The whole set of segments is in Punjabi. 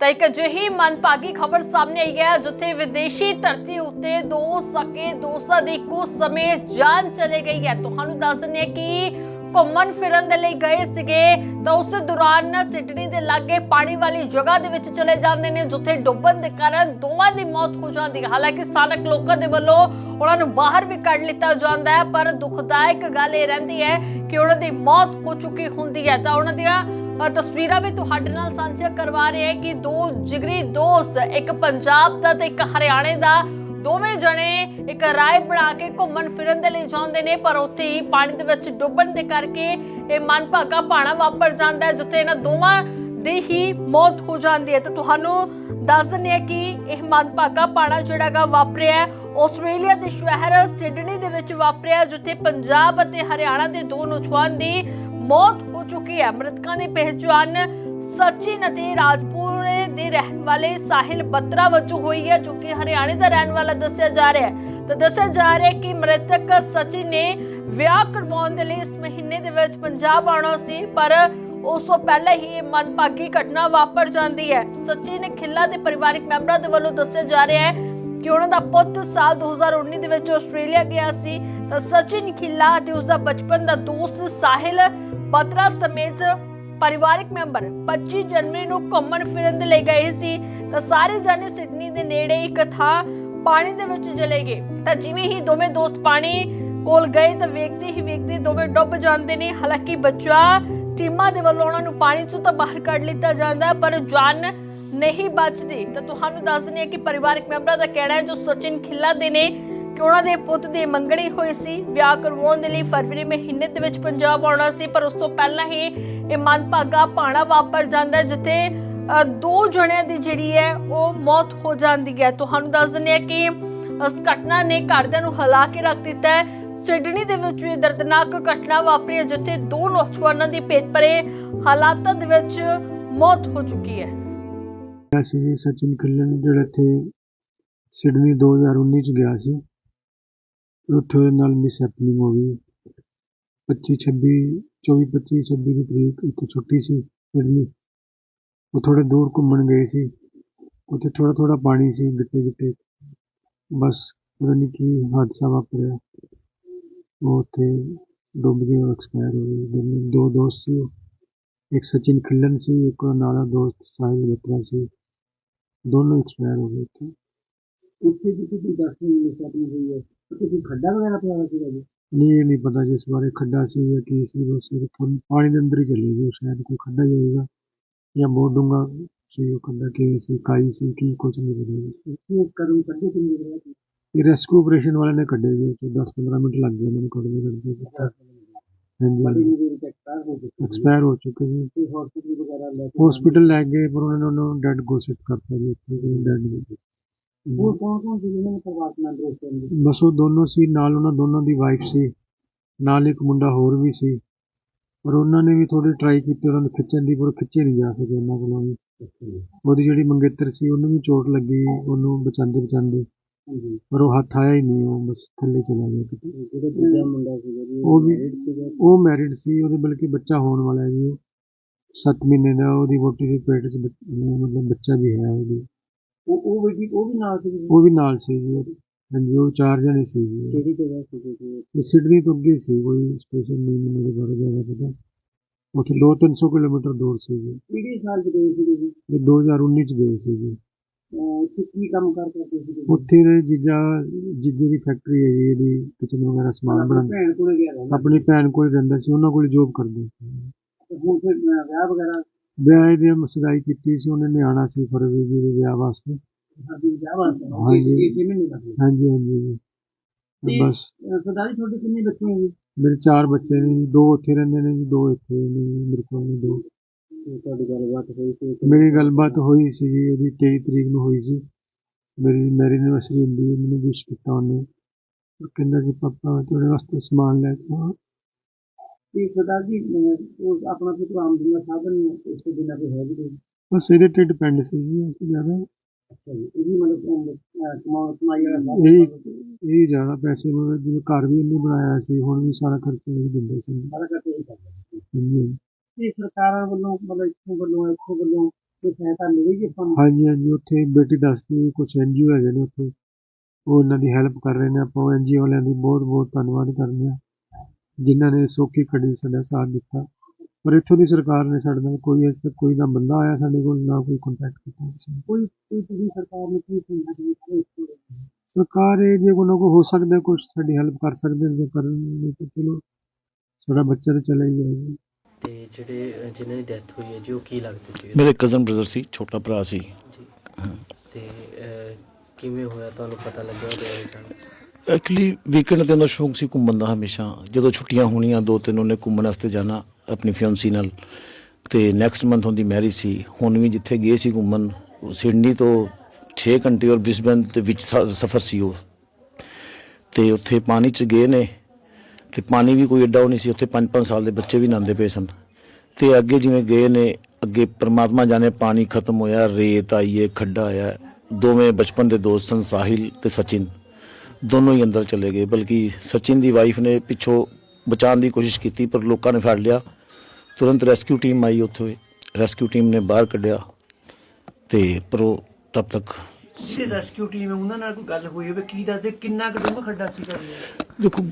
ਤਾਂ ਇੱਕ ਅਜਿਹੀ ਮਨਭਾਗੀ ਖਬਰ ਸਾਹਮਣੇ ਆਈ ਹੈ, ਜਿੱਥੇ ਵਿਦੇਸ਼ੀ ਧਰਤੀ ਉੱਤੇ ਦੋ ਸਕੇ ਦੋਸਤਾਂ ਦੀ ਇੱਕੋ ਸਮੇਂ ਜਾਨ ਚਲੇ ਗਈ ਹੈ। ਤੁਹਾਨੂੰ ਦੱਸ ਦਿੰਦੇ ਹਾਂ ਕਿ ਘੁੰਮਣ ਫਿਰਨ ਦੇ ਲਈ ਗਏ ਸੀਗੇ, ਤਾਂ ਉਸ ਦੌਰਾਨ ਸਿਡਨੀ ਦੇ ਲਾਗੇ ਪਾਣੀ ਵਾਲੀ ਜਗ੍ਹਾ ਦੇ ਵਿੱਚ ਚਲੇ ਜਾਂਦੇ ਨੇ, ਜਿੱਥੇ ਡੁੱਬਣ ਦੇ ਕਾਰਨ ਦੋਵਾਂ ਦੀ ਮੌਤ ਹੋ ਜਾਂਦੀ ਹੈ। ਹਾਲਾਂਕਿ ਸਥਾਨਕ ਲੋਕਾਂ ਦੇ ਵੱਲੋਂ ਉਹਨਾਂ ਨੂੰ ਬਾਹਰ ਵੀ ਕੱਢ ਲਿੱਤਾ ਜਾਂਦਾ ਹੈ, ਪਰ ਦੁਖਦਾਇਕ ਗੱਲ ਇਹ ਰਹਿੰਦੀ ਹੈ ਕਿ ਉਹਨਾਂ ਦੀ ਮੌਤ ਹੋ ਚੁੱਕੀ ਹੁੰਦੀ ਹੈ। ਤਾਂ ਉਹਨਾਂ ਦੀਆਂ ਤਸਵੀਰਾਂ ਵੀ ਤੁਹਾਡੇ ਨਾਲ ਸਾਂਝੀਆਂ ਕਰਵਾ ਰਹੇ ਹਾਂ ਕਿ ਦੋ ਜਿਗਰੀ ਦੋਸਤ, ਇੱਕ ਪੰਜਾਬ ਦਾ ਤੇ ਇੱਕ ਹਰਿਆਣੇ ਦਾ। ਦੋਵੇਂ ਜਣੇ ਇੱਕ ਰਾਏ ਬਣਾ ਕੇ ਘੁੰਮਣ ਫਿਰਨ ਦੇ ਲਈ ਜਾਂਦੇ ਨੇ, ਪਰ ਉੱਥੇ ਹੀ ਪਾਣੀ ਦੇ ਵਿੱਚ ਡੁੱਬਣ ਦੇ ਕਰਕੇ ਇਹ ਮਨਭਾਗਾ ਪਾਣਾ ਵਾਪਰ ਜਾਂਦਾ ਹੈ, ਜਿੱਥੇ ਇਹਨਾਂ ਦੋਵਾਂ ਦੀ ਹੀ ਮੌਤ ਹੋ ਜਾਂਦੀ ਹੈ। ਤੇ ਤੁਹਾਨੂੰ ਦੱਸ ਦਿੰਦੇ ਹਾਂ ਕਿ ਇਹ ਮਨਭਾਗਾ ਪਾਣਾ ਜਿਹੜਾਗਾ ਵਾਪਰਿਆ ਆਸਟ੍ਰੇਲੀਆ ਦੇ ਸ਼ਹਿਰ ਸਿਡਨੀ ਦੇ ਵਿੱਚ ਵਾਪਰਿਆ, ਜਿੱਥੇ ਪੰਜਾਬ ਅਤੇ ਹਰਿਆਣਾ ਦੇ ਦੋ ਨੌਜਵਾਨ ਦੀ ਮੌਤ ਹੋ ਚੁੱਕੀ ਹੈ। ਮ੍ਰਿਤਕਾਂ ਦੀ ਪਹਿਚਾਣ ਸਚਿਨ ਅਤੇ ਰਾਜਪੁਰੇ ਦੇ ਰਹਿਣ ਵਾਲੇ ਸਾਹਿਲ ਬੱਤਰਾ ਵਜੋਂ ਹੋਈ ਹੈ, ਜੋ ਕਿ ਹਰਿਆਣੇ ਦਾ ਰਹਿਣ ਵਾਲਾ ਦੱਸਿਆ ਜਾ ਰਿਹਾ ਹੈ। ਤਾਂ ਦੱਸਿਆ ਜਾ ਰਿਹਾ ਹੈ ਕਿ ਮ੍ਰਿਤਕ ਸਚਿਨ ਨੇ ਵਿਆਹ ਕਰਵਾਉਣ ਦੇ ਲਈ ਇਸ ਮਹੀਨੇ ਦੇ ਵਿੱਚ ਪੰਜਾਬ ਆਉਣਾ ਸੀ, ਪਰ ਉਸ ਤੋਂ ਪਹਿਲਾਂ ਹੀ ਇਹ ਮੰਦਭਾਗੀ ਘਟਨਾ ਵਾਪਰ ਜਾਂਦੀ ਹੈ। ਸਚਿਨ ਖਿੱਲਾ ਦੇ ਪਰਿਵਾਰਕ ਮੈਂਬਰਾਂ ਦੇ ਵੱਲੋਂ ਦੱਸਿਆ ਜਾ ਰਿਹਾ ਹੈ ਕਿ ਉਹਨਾਂ ਦਾ ਪੁੱਤ ਸਾਲ 2019 ਦੇ ਵਿੱਚ ਆਸਟ੍ਰੇਲੀਆ ਗਿਆ ਸੀ। ਤਾਂ ਸਚਿਨ ਖਿੱਲਾ ਅਤੇ ਉਸ ਦਾ ਬਚਪਨ ਦਾ ਦੋਸਤ ਸਾਹਿਲ ਬਤਰਾ ਸਮੇਤ ਪਰਿਵਾਰਕ ਮੈਂਬਰ 25 ਜਨਵਰੀ ਨੂੰ ਘੁੰਮਣ ਫਿਰਨ ਦੇ ਲਈ ਗਏ ਸੀ। ਤਾਂ ਸਾਰੇ ਜਾਣੇ ਸਿਡਨੀ ਦੇ ਨੇੜੇ ਇੱਕ ਥਾਂ ਪਾਣੀ ਦੇ ਵਿੱਚ ਚਲੇ ਗਏ। ਤਾਂ ਜਿਵੇਂ ਹੀ ਦੋਵੇਂ ਦੋਸਤ ਪਾਣੀ ਕੋਲ ਗਏ ਤਾਂ ਵੇਖਦੇ ਹੀ ਵੇਖਦੇ ਦੋਵੇਂ ਡੁੱਬ ਜਾਂਦੇ ਨੇ। ਹਾਲਾਂਕਿ ਬੱਚਾ ਟੀਮਾਂ ਦੇ ਵੱਲੋਂ ਉਹਨਾਂ ਨੂੰ ਪਾਣੀ ਚੋਂ ਤਾਂ ਬਾਹਰ ਕੱਢ ਲਿੱਤਾ ਜਾਂਦਾ ਪਰ ਜਾਨ ਨਹੀਂ ਬਚਦੀ। ਤਾਂ ਤੁਹਾਨੂੰ ਦੱਸ ਦਿੰਦੇ ਹਾਂ ਕਿ ਪਰਿਵਾਰਕ ਮੈਂਬਰਾਂ ਦਾ ਕਹਿਣਾ ਹੈ, ਜੋ ਸਚਿਨ ਖਿੱਲਾ ਦੇ ਨੇ ਕਿ ਉਹਨਾਂ ਦੇ ਪੁੱਤ ਦੇ ਮੰਗਣੀ ਹੋਈ ਸੀ। ਵਿਆਹ ਕਰਵਾਉਣ ਦੇ ਲਈ ਫਰਵਰੀ ਮਹੀਨੇ ਦੇ ਵਿੱਚ ਪੰਜਾਬ ਆਉਣਾ ਸੀ, ਪਰ ਉਸ ਤੋਂ ਪਹਿਲਾਂ ਹੀ ਇਹ ਮਨਭਾਗਾ ਪਾਣਾ ਵਾਪਰ ਜਾਂਦਾ ਜਿੱਥੇ ਦੋ ਜਣਿਆਂ ਦੀ ਜਿਹੜੀ ਹੈ, ਉਹ ਮੌਤ ਹੋ ਜਾਂਦੀ ਹੈ। ਤੁਹਾਨੂੰ ਦੱਸ ਦਿੰਦੇ ਹਾਂ ਕਿ ਇਸ ਘਟਨਾ ਨੇ ਘਰਦਿਆਂ ਨੂੰ ਹਿਲਾ ਕੇ ਰੱਖ ਦਿੱਤਾ ਹੈ। ਸਿਡਨੀ ਦੇ ਵਿੱਚ ਇਹ ਦਰਦਨਾਕ ਘਟਨਾ ਵਾਪਰੀ ਹੈ, ਜਿੱਥੇ ਦੋ ਨੌਜਵਾਨਾਂ ਦੀ ਭੇਤ ਭਰੇ ਹਾਲਾਤਾਂ ਦੇ ਵਿੱਚ ਮੌਤ ਹੋ ਚੁੱਕੀ ਹੈ। ਗਿਆ ਸੀ ਜੀ ਸਚਿਨ ਖਿਲਨ ਜਿਹੜਾ ਇੱਥੇ ਸਿਡਨੀ 2019 ਚ ਗਿਆ ਸੀ। ਉੱਥੇ ਉਹਦੇ ਨਾਲ ਮਿਸ ਹੈਪਨਿੰਗ ਹੋ ਗਈ 25 26 24 25 26 ਦੀ ਤਰੀਕ ਉੱਥੇ ਛੁੱਟੀ ਸੀ ਸਿਡਨੀ ਉਹ ਥੋੜੇ ਦੂਰ ਘੁੰਮਣ ਗਏ ਸੀ ਉੱਥੇ ਥੋੜਾ ਥੋੜਾ ਪਾਣੀ ਸੀ ਗਿੱਟੇ ਗਿੱਟੇ ਬਸ ਪਤਾ ਨਹੀਂ ਕੀ ਹਾਦਸਾ ਵਾਪਰਿਆ ਉਹ ਉੱਥੇ ਡੁੱਬ ਗਏ ਉਹ ਐਕਸਪਾਇਰ ਹੋ ਗਏ ਦੋਨੋਂ ਦੋ ਦੋਸਤ ਸੀ ਉਹ। ਇੱਕ ਸਚਿਨ ਖਿਲਨ ਸੀ ਇੱਕ ਉਹਦਾ ਨਾਲ ਦਾ ਦੋਸਤ ਸਾਹਿਲ ਬੱਤਰਾ ਸੀ ਦੋਨੋਂ ਐਕਸਪਾਇਰ ਹੋ ਗਏ ਉੱਥੇ ਉੱਥੇ ਜਿੱਥੇ ਤੁਸੀਂ ਦੱਸ ਰਹੇ ਹੋ ਮਿਸ ਆਪਣੀ ਹੋਈ ਹੈ ਉੱਥੇ ਕੋਈ ਖੱਡਾ ਵਗੈਰਾ ਪਿਆ ਹੋਇਆ ਸੀਗਾ ਜੀ? ਨਹੀਂ ਇਹ ਨਹੀਂ ਪਤਾ ਜਿਸ ਬਾਰੇ ਖੱਡਾ ਸੀ ਜਾਂ ਕੀ ਸੀ ਉਹ ਸਿਰ ਪਾਣੀ ਦੇ ਅੰਦਰ ਹੀ ਚਲੇ ਗਏ ਸ਼ਾਇਦ ਕੋਈ ਖੱਡਾ ਹੀ ਹੋਏਗਾ ਜਾਂ ਬਹੁਤ ਡੂੰਘਾ ਸੀ ਉਹ ਖੱਡਾ ਕਿ ਸੀ ਕਾਈ ਸੀ ਕੀ ਕੁਝ ਨਹੀਂ ਪਤਾ ਜੀ। ਇਹ ਕਦੋਂ ਕੱਢੇ ਕਿੰਨੇ ਦਿਨ ਬਾਅਦ ਇਹ ਰੈਸਕਿਊ ਆਪਰੇਸ਼ਨ ਵਾਲਿਆਂ ਨੇ ਕੱਢੇ ਜੀ 10-15 ਮਿੰਟ ਲੱਗ ਗਏ ਉਹਨਾਂ ਨੂੰ ਕੱਢਦੇ ਕੱਢਦੇ ਹਾਂਜੀ ਬੜੀ ਹਾਂਜੀ ਮੇਰੀ ਟੈਕਟਾਰ ਹੋ ਚੁੱਕੀ ਐਕਸਪਾਇਰ ਹੋ ਚੁੱਕੇ ਜੀ। ਤੇ ਹਸਪੀਟਲ ਵਗੈਰਾ ਲੈ ਕੇ ਹਸਪੀਟਲ ਲੈ ਗਏ ਪਰ ਉਹਨਾਂ ਨੇ ਉਹਨੂੰ ਡੈਡ ਘੋਸ਼ਿਤ ਕਰਤਾ ਜੀ ਉੱਥੇ ਡੈਡ ਉਹ ਕੌਣ ਕੌਣ ਸੀ ਜਿਹਨਾਂ ਨੇ ਪਰਿਵਾਰ ਮੈਂਬਰ ਉਸ ਟਾਈਮ ਦੇ? ਬਸ ਉਹ ਦੋਨੋਂ ਸੀ ਨਾਲ ਉਹਨਾਂ ਦੋਨਾਂ ਦੀ ਵਾਈਫ ਸੀ ਨਾਲ ਇੱਕ ਮੁੰਡਾ ਹੋਰ ਵੀ ਸੀ ਪਰ ਉਹਨਾਂ ਨੇ ਵੀ ਥੋੜੀ ਟਰਾਈ ਕੀਤੀ ਉਹਨਾਂ ਨੂੰ ਖਿੱਚਣ ਦੀ ਪਰ ਖਿੱਚੇ ਨਹੀਂ ਜਾ ਸਕੇ ਉਹਨਾਂ ਕੋਲੋਂ ਵੀ। ਉਹਦੀ ਜਿਹੜੀ ਮੰਗੇਤਰ ਸੀ ਉਹਨੂੰ ਵੀ ਚੋਟ ਲੱਗੀ ਉਹਨੂੰ ਬਚਾਉਂਦੇ ਬਚਾਉਂਦੇ। ਹਾਂਜੀ। ਪਰ ਉਹ ਹੱਥ ਆਇਆ ਹੀ ਨਹੀਂ ਉਹ ਬਸ ਥੱਲੇ ਚਲਾ ਗਿਆ। ਕਿਤੇ ਜਿਹੜਾ ਦੂਜਾ ਮੁੰਡਾ ਸੀਗਾ ਜੀ ਉਹ ਵੀ- married ਸੀਗਾ। ਉਹ ਮੈਰਿਡ ਸੀ ਉਹਦੇ ਬਲਕਿ ਬੱਚਾ ਹੋਣ ਵਾਲਾ ਹੈ ਜੀ। 7 ਮਹੀਨੇ ਦਾ ਉਹਦੀ ਵੋਟੀ ਦੇ ਪੇਟ 'ਚ ਬੱਚ- ਮਤਲਬ ਬੱਚਾ ਵੀ ਹੈ ਉਹਦੀ। ਉਹ ਉਹ ਵੀ ਜੀ- ਉਹ ਵੀ ਨਾਲ ਸੀ ਉਹ ਵੀ ਨਾਲ ਸੀ ਜੀ। ਹਾਂਜੀ ਉਹ ਚਾਰ ਜਣੇ ਸੀ ਜੀ। ਕਿਹੜੀ ਜਗ੍ਹਾ ਸੀ ਜੀ? ਤੇ ਸਿਡਨੀ ਤੋਂ ਅੱਗੇ ਸੀ ਕੋਈ ਸਟੇਸ਼ਨ ਨਹੀਂ ਮੈਨੂੰ ਉਹਦੇ ਬਾਰੇ ਜ਼ਿਆਦਾ ਪਤਾ। ਉੱਥੇ 2-300 ਕਿਲੋਮੀਟਰ ਦੂਰ ਸੀ ਜੀ। ਕਿਹੜੇ ਸਾਲ ਚ ਗਏ ਸੀ ਜੀ? ਇਹ 2019 ਚ ਗਏ ਸੀ ਜੀ। ਅਹ ਉੱਥੇ ਕੀ ਕੰਮ ਕਾਰ ਕਰਦੇ ਸੀ ਜੀ? ਉੱਥੇ ਦੇ ਜੀਜਾ ਜੀਜੇ ਦੀ ਫੈਕਟਰੀ ਹੈ ਜੀ ਇਹਦੀ ਕਿਚਨ ਵਗੈਰਾ ਸਮਾਨ ਆਪਣੀ ਬਣਾਉਂਦੇ। ਭੈਣ ਕੋਲੇ ਗਿਆ ਰਹਿੰਦਾ ਆਪਣੀ ਭੈਣ ਕੋਲ ਰਹਿੰਦਾ ਸੀ ਉਹਨਾਂ ਕੋਲ ਜੋਬ ਕਰਦੇ ਸੀ। ਹੁਣ ਫਿਰ ਅਹ ਵਿਆਹ ਵਗੈਰਾ ਵਿਆਹ ਦੀ ਮਸਗਾਈ ਕੀਤੀ ਸੀ ਉਹਨੇ ਨੇ ਆਉਣਾ ਸੀ ਫਰਵਰੀ ਜੀ ਦੇ ਵਿਆਹ ਵਾਸਤੇ। ਸਾਡੀ ਵਿਆਹ ਵਾਸਤੇ। ਹਾਂਜੀ। ਇਸੇ ਮਹੀਨੇ ਦਾ ਸੀ। ਹਾਂਜੀ ਜੀ ਬਸ। ਸਰਦਾਰ ਜੀ ਤੁਹਾਡੇ ਕਿੰਨੇ ਬੱਚੇ ਜੀ? ਮੇਰੇ ਚਾਰ ਬੱਚੇ ਨੇ ਜੀ ਦੋ ਉੱਥੇ ਰਹਿੰਦੇ ਨੇ ਜੀ ਦੋ ਇੱਥੇ ਨੇ ਜੀ, ਮੇਰੇ ਕੋਲ ਨੇ ਦੋ। ਤੁਹਾਡੀ ਗੱਲਬਾਤ ਹੋਈ ਸੀ ਮੇਰੀ ਗੱਲਬਾਤ ਹੋਈ ਸੀ ਜੀ ਉਹਦੀ 23 ਤਰੀਕ ਨੂੰ ਹੋਈ ਸੀ। ਮੇਰੀ ਮੈਰਿਜ ਐਨਵਰਸਰੀ ਹੁੰਦੀ ਮੈਨੂੰ ਵਿਸ਼ ਕੀਤਾ ਉਹਨੇ। ਉਹ ਕਹਿੰਦਾ ਸੀ ਪਾਪਾ ਤੁਹਾਡੇ ਵਾਸਤੇ ਸਮਾਨ ਲੈ ਕੇ ਤੇ ਸਰਦਾਰ ਜੀ ਅਹ ਉਹ ਆਪਣਾ ਕੋਈ ਆਮਦਨ ਦਾ ਸਾਧਨ ਇਸ ਤੋਂ ਬਿਨਾਂ ਕੋਈ ਹੈ ਵੀ ਕੋਈ ਬਸ ਇਹਦੇ ਤੇ ਡਿਪੈਂਡ ਸੀ ਜੀ ਅਸੀਂ ਜ਼ਿਆਦਾ। ਅੱਛਾ ਜੀ ਇਹ ਵੀ ਮਤਲਬ ਅਹ, ਅਹ, ਕਮਾ ਕਮਾਈ ਵਾਲਾ ਸਾਧਨ ਇਹ ਇਹ ਜ਼ਿਆਦਾ ਪੈਸੇ ਮਤਲਬ ਜਿਵੇਂ ਘਰ ਵੀ ਇਹਨੇ ਬਣਾਇਆ ਸੀ ਹੁਣ ਵੀ ਸਾਰਾ ਖਰਚਾ ਇਹ ਦਿੰਦੇ ਸੀ। ਸਾਰਾ ਕਰਕੇ ਹੀ ਕਰਦਾ ਹਾਂਜੀ। ਤੇ ਸਰਕਾਰਾਂ ਵੱਲੋਂ ਮਤਲਬ ਇੱਥੋਂ ਵੱਲੋਂ ਇੱਥੋਂ ਵੱਲੋਂ ਕੋਈ ਸਹਾਇਤਾ ਮਿਲੇਗੀ ਆਪਾਂ ਨੂੰ? ਹਾਂਜੀ ਹਾਂਜੀ ਉੱਥੇ ਬੇਟੀ ਦੱਸਦੀ ਕੁਝ ਐਨਜੀਓ ਹੈਗੇ ਨੇ ਉੱਥੇ। ਉਹ ਉਹਨਾਂ ਦੀ ਹੈਲਪ ਕਰ ਰਹੇ ਨੇ ਆਪਾਂ ਉਹ ਐਨਜੀਓ ਵਾਲਿਆਂ ਦੀ ਬਹੁਤ ਬਹੁਤ ਧੰਨਵਾਦ ਕਰਦੇ ਹਾਂ। ਜਿਨ੍ਹਾਂ ਨੇ ਸੌਖੀ ਘੜੀ ਸਾਡਾ ਸਾਥ ਦਿੱਤਾ। ਪਰ ਇੱਥੋਂ ਦੀ ਸਰਕਾਰ ਨੇ ਸਾਡੇ ਨਾਲ ਕੋਈ ਅਜੇ ਤੱਕ ਕੋਈ ਨਾ ਬੰਦਾ ਆਇਆ ਸਾਡੇ ਕੋਲ ਨਾ ਕੋਈ ਕੰਟੈਕਟ ਕੀਤਾ ਕਿਸੇ ਨੇ। ਕੋਈ ਕੋਈ ਤੁਸੀਂ ਸਰਕਾਰ ਨੂੰ ਕੀ ਦੇਣਾ ਚਾਹੁੰਦੇ ਸਰਕਾਰ ਇਹ ਜੇ ਉਹਨਾਂ ਕੋ ਹੋ ਸਕਦਾ ਕੁਝ ਸਾਡੀ ਹੈਲਪ ਕਰ ਸਕਦੇ ਨੇ ਤੇ ਕਰਨ ਨਹੀਂ ਤਾਂ ਚਲੋ ਸਾਡਾ ਬੱਚਾ ਤਾਂ ਚਲਾ ਹੀ ਜਾਏਗਾ। ਤੇ ਜਿਹੜੇ ਅ, ਜਿਨ੍ਹਾਂ ਦੀ ਡੈਥ ਹੋਈ ਹੈ ਜੀ ਉਹ ਕੀ ਲੱਗਦੇ ਸੀ ਮੇਰੇ ਕਜ਼ਨ ਬ੍ਰਦਰ ਸੀ ਛੋਟਾ ਭਰਾ ਸੀ। ਤੇ ਅ, ਕਿਵੇਂ ਹੋਇਆ? ਤੁਹਾਨੂੰ ਪਤਾ ਲੱਗਿਆ ਉਹਦੇ ਬਾਰੇ ਜਾਣ ਐਕਚੁਅਲੀ ਵੀਕਐਂਡ ਤੇ ਉਹਦਾ ਸ਼ੌਂਕ ਸੀ ਘੁੰਮਣ ਦਾ ਹਮੇਸ਼ਾ। ਜਦੋਂ ਛੁੱਟੀਆਂ ਹੋਣੀਆਂ, ਦੋ ਤਿੰਨ ਉਹਨੇ ਘੁੰਮਣ ਵਾਸਤੇ ਜਾਣਾ ਆਪਣੀ ਫਿਓਂਸੀ ਨਾਲ। ਤੇ ਨੈਕਸਟ ਮੰਥ ਉਹਦੀ ਮੈਰਿਜ ਸੀ। ਹੁਣ ਵੀ ਜਿੱਥੇ ਗਏ ਸੀ ਘੁੰਮਣ ਸਿਡਨੀ ਤੋਂ 6 ਘੰਟੇ ਔਰ ਬ੍ਰਿਸਬਨ ਦੇ ਵਿੱਚ ਸਫ਼ਰ ਸੀ ਉਹ। ਤੇ ਉੱਥੇ ਪਾਣੀ 'ਚ ਗਏ ਨੇ। ਤੇ ਪਾਣੀ ਵੀ ਕੋਈ ਐਡਾ ਉਹ ਨਹੀਂ ਸੀ। ਉੱਥੇ 5-5 ਸਾਲ ਦੇ ਬੱਚੇ ਵੀ ਨਾਂਦੇ ਪਏ ਸਨ। ਤੇ ਅੱਗੇ ਜਿਵੇਂ ਗਏ ਨੇ, ਅੱਗੇ ਪ੍ਰਮਾਤਮਾ ਜਾਣੇ ਪਾਣੀ ਖਤਮ ਹੋਇਆ, ਰੇਤ ਆਈਏ ਖੱਡਾ ਆਇਆ। ਦੋਵੇਂ ਬਚਪਨ ਦੇ ਦੋਸਤ ਸਨ, ਸਾਹਿਲ ਤੇ ਸਚਿਨ। ਦੋਨੋਂ ਹੀ ਅੰਦਰ ਚਲੇ ਗਏ ਬਲਕਿ ਸਚਿਨ ਦੀ ਵਾਈਫ ਨੇ ਪਿੱਛੋਂ ਬਚਾਉਣ ਦੀ ਕੋਸ਼ਿਸ਼ ਕੀਤੀ ਪਰ ਲੋਕਾਂ ਨੇ ਫੜ ਲਿਆ। ਤੁਰੰਤ ਰੈਸਕਿਊ ਟੀਮ ਆਈ ਉੱਥੇ। ਰੈਸਕਿਊ ਟੀਮ ਨੇ ਬਾਹਰ ਕੱਢਿਆ ਤੇ ਪਰ ਉਹ ਤਬ ਤੱਕ ਜਿਹੜੇ ਰੈਸਕਿਊ ਟੀਮ ਹੈ ਉਹਨਾਂ ਨਾਲ ਕੋਈ ਗੱਲ ਹੋਈ ਹੋਵੇ ਕੀ ਦੱਸਦੇ ਕਿੰਨਾ ਕੁ ਡੂੰਘਾ ਖੱਡਾ ਸੀ ਕਰਦੇ ਦੇਖੋ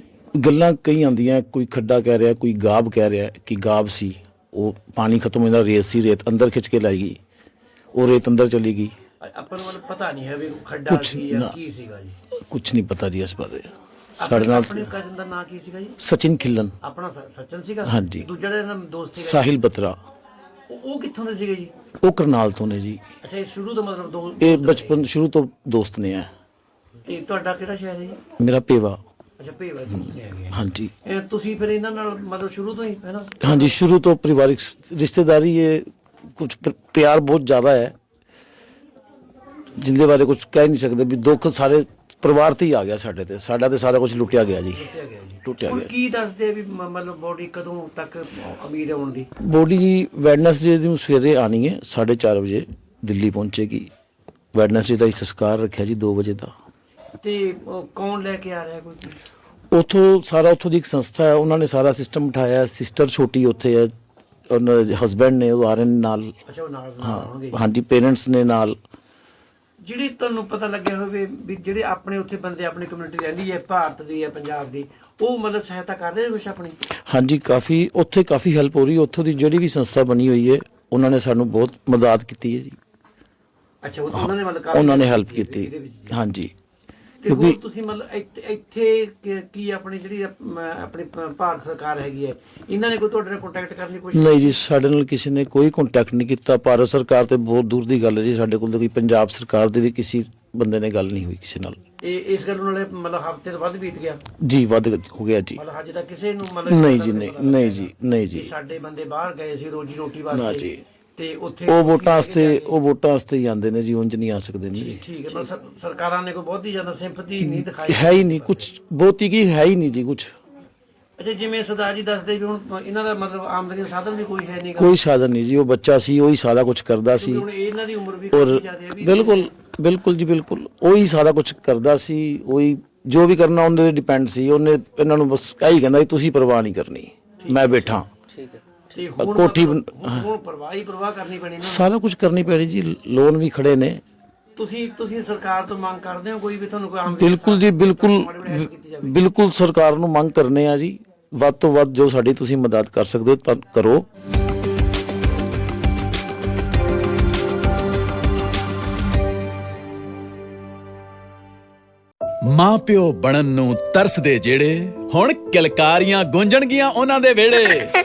ਗੱਲਾਂ ਕਈ ਆਉਂਦੀਆਂ ਕੋਈ ਖੱਡਾ ਕਹਿ ਰਿਹਾ ਕੋਈ ਗਾਬ ਕਹਿ ਰਿਹਾ ਕਿ ਗਾਬ ਸੀ। ਉਹ ਪਾਣੀ ਖਤਮ ਹੋ ਜਾਂਦਾ ਰੇਤ ਸੀ ਰੇਤ ਅੰਦਰ ਖਿੱਚ ਕੇ ਲਾਈ ਗਈ। ਉਹ ਰੇਤ ਅੰਦਰ ਚਲੀ ਗਈ। ਆਪਾਂ ਨੂੰ ਪਤਾ ਨਹੀਂ ਹੈ ਵੀ ਖੱਡਾ ਕੁਛ ਸੀ ਨਾ। ਜਾਂ ਕੀ ਸੀਗਾ ਜੀ। ਕੁਝ ਨਹੀਂ ਪਤਾ ਜੀ ਇਸ ਬਾਰੇ। ਸਾਡੇ ਨਾਲ ਆਪਣੇ ਕਜ਼ਨ ਦਾ ਨਾਂ ਕੀ ਸੀਗਾ ਜੀ? ਸਚਿਨ ਖਿਲਨ। ਆਪਣਾ ਸ- ਸਚਨ ਸੀਗਾ? ਹਾਂਜੀ। ਦੂਜਾ ਜਿਹੜਾ ਇਹਦਾ ਦੋਸਤ ਸੀਗਾ ਸਾਹਿਲ ਬਤਰਾ। ਉਹ- ਉਹ ਕਿੱਥੋਂ ਦੇ ਸੀਗੇ ਜੀ? ਉਹ ਕਰਨਾਲ ਤੋਂ ਨੇ ਜੀ। ਅੱਛਾ ਇਹ ਸ਼ੁਰੂ ਤੋਂ ਮਤਲਬ ਦੋ ਇਹ ਬਚਪਨ ਸ਼ੁਰੂ ਤੋਂ ਦੋਸਤ ਨੇ ਆ ਤੇ ਤੁਹਾਡਾ ਕਿਹੜਾ ਸ਼ਹਿਰ ਹੈ ਜੀ? ਮੇਰਾ ਪੇਵਾ। ਅੱਛਾ ਭੇਵਾ ਜੀ ਹੈਗੇ ਆ। ਹਾਂਜੀ। ਇਹ ਤੁਸੀਂ ਫਿਰ ਇਹਨਾਂ ਨਾਲ ਮਤਲਬ ਸ਼ੁਰੂ ਤੋਂ ਹੀ ਹੈ ਨਾ? ਹਾਂਜੀ ਸ਼ੁਰੂ ਤੋਂ ਪਰਿਵਾਰਿਕ ਰਿਸ਼ਤੇਦਾਰੀ ਇਹ ਕੁਝ ਪਿਆਰ ਬਹੁਤ ਜ਼ਿਆਦਾ ਹੈ। ਜਿੰਦੇ ਬਾਰੇ ਕੁਝ ਕਹਿ ਨਹੀਂ ਸਕਦੇ ਵੀ ਦੁੱਖ ਸਾਰੇ ਪਰਿਵਾਰ ਤੇ ਹੀ ਆ ਗਿਆ ਸਾਡੇ ਤੇ। ਸਾਡਾ ਤੇ ਸਾਰਾ ਕੁਝ ਲੁੱਟਿਆ ਗਿਆ ਜੀ। ਟੁੱਟਿਆ ਹੁਣ ਗਿਆ। ਕੀ ਦੱਸਦੇ ਆ ਵੀ ਮ- ਮਤਲਬ ਬੋਡੀ ਕਦੋਂ ਤੱਕ ਅਮੀਰ ਹੋਣ ਦੀ? ਬੋਡੀ ਜੀ ਵੈਡਨਸਡੇ ਦੀ ਸਵੇਰੇ ਆਣੀ ਹੈ 4:30 ਵਜੇ ਦਿੱਲੀ ਪਹੁੰਚੇਗੀ। ਵੈਡਨਸਡੇ ਦਾ ਹੀ ਸੰਸਕਾਰ ਰੱਖਿਆ ਜੀ 2 ਵਜੇ ਦਾ। ਤੇ ਉਹ ਕੌਣ ਲੈ ਕੇ ਆ ਰਿਹਾ ਕੋਈ? ਉਥੋਂ ਸਾਰਾ ਉਥੋਂ ਦੀ ਇੱਕ ਸੰਸਥਾ ਹੈ ਉਹਨਾਂ ਨੇ ਸਾਰਾ ਸਿਸਟਮ ਉਠਾਇਆ ਸਿਸਟਰ ਛੋਟੀ ਉੱਥੇ ਹੈ ਉਹਨਾਂ ਦੇ ਹਸਬੰਡ ਨੇ ਉਹ ਆ ਰਹੇ ਨੇ ਨਾਲ। ਅੱਛਾ ਉਹ ਨਾਲ ਨਾਲ ਹਾਂ ਹਾਂਜੀ ਪੇਰੈਂਟਸ ਨੇ ਨਾਲ। ਜਿਹੜੀ ਤੁਹਾਨੂੰ ਪਤਾ ਲੱਗਿਆ ਹੋਵੇ ਵੀ ਜਿਹੜੇ ਆਪਣੇ ਉੱਥੇ ਬੰਦੇ ਆਪਣੀ ਕਮਿਊਨਿਟੀ ਰਹਿੰਦੀ ਹੈ ਭਾਰਤ ਦੀ ਹੈ ਪੰਜਾਬ ਦੀ ਉਹ ਮਤਲਬ ਸਹਾਇਤਾ ਕਰ ਰਹੇ ਕੁਛ ਆਪਣੀ? ਹਾਂਜੀ ਕਾਫੀ ਉੱਥੇ ਕਾਫੀ ਹੈਲਪ ਹੋ ਰਹੀ ਹੈ। ਉੱਥੋਂ ਦੀ ਜਿਹੜੀ ਵੀ ਸੰਸਥਾ ਬਣੀ ਹੋਈ ਹੈ ਉਹਨਾਂ ਨੇ ਸਾਨੂੰ ਬਹੁਤ ਮਦਦ ਕੀਤੀ ਹੈ ਜੀ। ਅੱਛਾ ਉਹ- ਉਹਨਾਂ ਨੇ ਮਤਲਬ ਕਾਫੀ ਉਹਨਾਂ ਨੇ ਹੈਲਪ ਕੀਤੀ। ਹਾਂਜੀ। ਤੇ ਹੋਰ ਕਿਉਂਕਿ ਤੁਸੀਂ ਮਤਲਬ ਇੱਥੇ- ਇੱਥੇ ਕੀ- ਕੀ ਆਪਣੀ ਜਿਹੜੀ ਅਮ, ਆਪਣੀ ਪ- ਭਾਰਤ ਸਰਕਾਰ ਹੈਗੀ ਹੈ? ਇਹਨਾਂ ਨੇ ਕੋਈ ਤੁਹਾਡੇ ਨਾਲ ਕੰਟੈਕਟ ਕਰਨ ਦੀ ਕੋਸ਼ਿਸ਼ ਨਹੀਂ ਜੀ ਸਾਡੇ ਨਾਲ ਕਿਸੇ ਨੇ ਕੋਈ ਕੰਟੈਕਟ ਨਹੀਂ ਕੀਤਾ। ਭਾਰਤ ਸਰਕਾਰ ਤੇ ਬਹੁਤ ਦੂਰ ਦੀ ਗੱਲ ਹੈ ਜੀ। ਸਾਡੇ ਕੋਲ ਤਾਂ ਕੋਈ ਪੰਜਾਬ ਸਰਕਾਰ ਦੇ ਵੀ ਕਿਸੇ ਬੰਦੇ ਨੇ ਗੱਲ ਨਹੀਂ ਹੋਈ ਕਿਸੇ ਨਾਲ। ਇਹ ਇਸ ਗੱਲ ਨਾਲੇ ਮਤਲਬ ਹਫ਼ਤੇ ਤੋਂ ਵੱਧ ਬੀਤ ਗਿਆ। ਜੀ ਵੱਧ ਹੋ ਗਿਆ ਜੀ। ਮਤਲਬ ਹਜੇ ਤੱਕ ਕਿਸੇ ਨੂੰ ਮਤਲਬ ਨਹੀਂ ਜੀ ਨਹੀਂ ਨਹੀਂ ਜੀ ਨਹੀਂ ਜੀ। ਸਾਡੇ ਬੰਦੇ ਬਾਹਰ ਗਏ ਸੀ ਰੋਜੀ ਰੋਟੀ ਨਾ ਵਾਸਤੇ ਜੀ। ਤੇ ਉੱਥੇ ਉਹ ਵੋਟਾਂ ਵਾਸਤੇ ਉਹ ਵੋਟਾਂ ਵਾਸਤੇ ਆਉਂਦੇ ਨੇ ਜੀ ਉਂਝ ਨਹੀਂ ਆ ਸਕਦੇ ਨਹੀਂ ਠੀਕ ਹੈ ਪਰ ਸਰ- ਸਰਕਾਰਾਂ ਨੇ ਕੋਈ ਬਹੁਤੀ ਜ਼ਿਆਦਾ ਸਿੰਪਥੀ ਨਹੀਂ ਦਿਖਾਈ। ਹੈ ਹੀ ਨਹੀਂ ਕੁਝ ਬਹੁਤੀ ਕੀ ਹੈ ਹੀ ਨਹੀਂ ਜੀ ਕੁਝ ਅੱਛਾ ਜਿਵੇਂ ਸਰਦਾਰ ਜੀ ਦੱਸਦੇ ਵੀ ਹੁਣ ਇਹਨਾਂ ਦਾ ਮਤਲਬ ਆਮਦਨੀ ਦਾ ਸਾਧਨ ਵੀ ਕੋਈ ਹੈ ਨਹੀਂ ਗਾ। ਕੋਈ ਸਾਧਨ ਨਹੀਂ ਜੀ ਉਹ ਬੱਚਾ ਸੀ ਉਹੀ ਸਾਰਾ ਕੁਝ ਕਰਦਾ ਸੀ। ਹੁਣ ਇਹਨਾਂ ਦੀ ਉਮਰ ਵੀ ਔਰ ਕਾਫੀ ਜ਼ਿਆਦਾ ਹੈ ਵੀ ਬਿਲਕੁਲ ਬਿਲਕੁਲ ਜੀ ਬਿਲਕੁਲ। ਉਹੀ ਸਾਰਾ ਕੁਝ ਕਰਦਾ ਸੀ ਉਹੀ ਜੋ ਵੀ ਕਰਨਾ ਉਹਦੇ ਤੇ ਡਿਪੈਂਡ ਸੀ ਉਹਨੇ ਇਹਨਾਂ ਨੂੰ ਬਸ ਇਹੀ ਕਹਿੰਦਾ ਤੁਸੀਂ ਪਰਵਾਹ ਨਹੀਂ ਕਰਨੀ ਮੈਂ ਬੈਠਾ। ਠੀਕ ਹੈ। ਤੇ ਹੁਣ ਕੋਠੀ ਮਤਲਬ ਹੁਣ ਪਰਵਾਹ ਹੀ। ਪਰਵਾਹ ਕਰਨੀ ਪੈਣੀ ਨਾ। ਸਾਰਾ ਕੁਝ ਕਰਨੀ ਪੈਣੀ ਜੀ ਲੋਨ ਵੀ ਖੜੇ ਨੇ। ਤੁਸੀਂ ਤੁਸੀਂ ਸਰਕਾਰ ਤੋਂ ਮੰਗ ਕਰਦੇ ਹੋ ਕੋਈ ਵੀ ਤੁਹਾਨੂੰ ਕੋਈ ਆਮਦਨੀ ਬਿਲਕੁਲ ਜੀ ਬਿਲਕੁਲ ਬਿਲਕੁਲ ਸਰਕਾਰ ਨੂੰ ਮੰਗ ਕਰਨੇ ਆ ਜੀ। ਵੱਧ ਤੋਂ ਵੱਧ ਜੋ ਸਾਡੀ ਤੁਸੀਂ ਮਦਦ ਕਰ ਸਕਦੇ ਹੋ ਤਾਂ ਕਰੋ। ਮਾਂ ਪਿਓ ਬਣਨ ਨੂੰ ਤਰਸਦੇ ਜਿਹੜੇ ਹੁਣ ਕਿਲਕਾਰੀਆਂ ਗੂੰਜਣਗੀਆਂ ਉਹਨਾਂ ਦੇ ਵਿਹੜੇ।